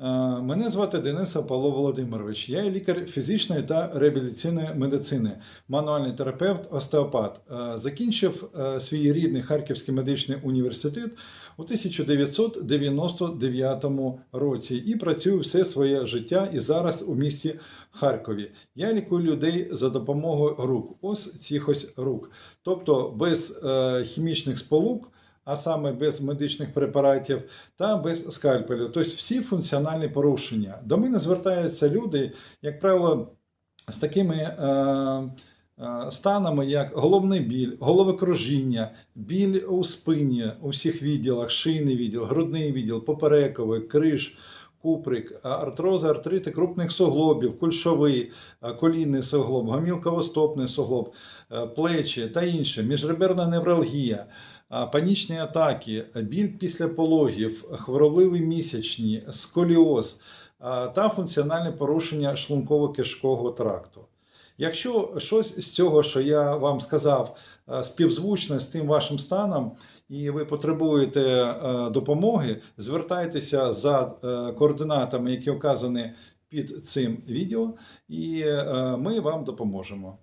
Е, Мене звати Денис Павло Володимирович. Я лікар фізичної та реабілітаційної медицини, мануальний терапевт, остеопат. Е, Закінчив е, свій рідний Харківський медичний університет у 1999 році і працюю все своє життя і зараз у місті Харкові. Я лікую людей за допомогою рук. Ось цих ось рук. Тобто без хімічних сполук, а саме без медичних препаратів та без скальпелю. Тобто всі функціональні порушення. До мене звертаються люди, як правило, з такими. Е, е, Станами, як головний біль, головокружіння, біль у спині у всіх відділах, шийний відділ, грудний відділ, поперековий, криш, куприк, артрози, артрити крупних суглобів, кульшовий, колінний суглоб, гомілково-стопний суглоб, плечі та інше, міжреберна невралгія, панічні атаки, біль після пологів, хворобливі місячні, сколіоз та функціональне порушення шлунково-кишкового тракту. Якщо щось з цього, що я вам сказав, співзвучне з тим вашим станом, і ви потребуєте е, допомоги, звертайтеся за е, координатами, які вказані під цим відео, і е, ми вам допоможемо.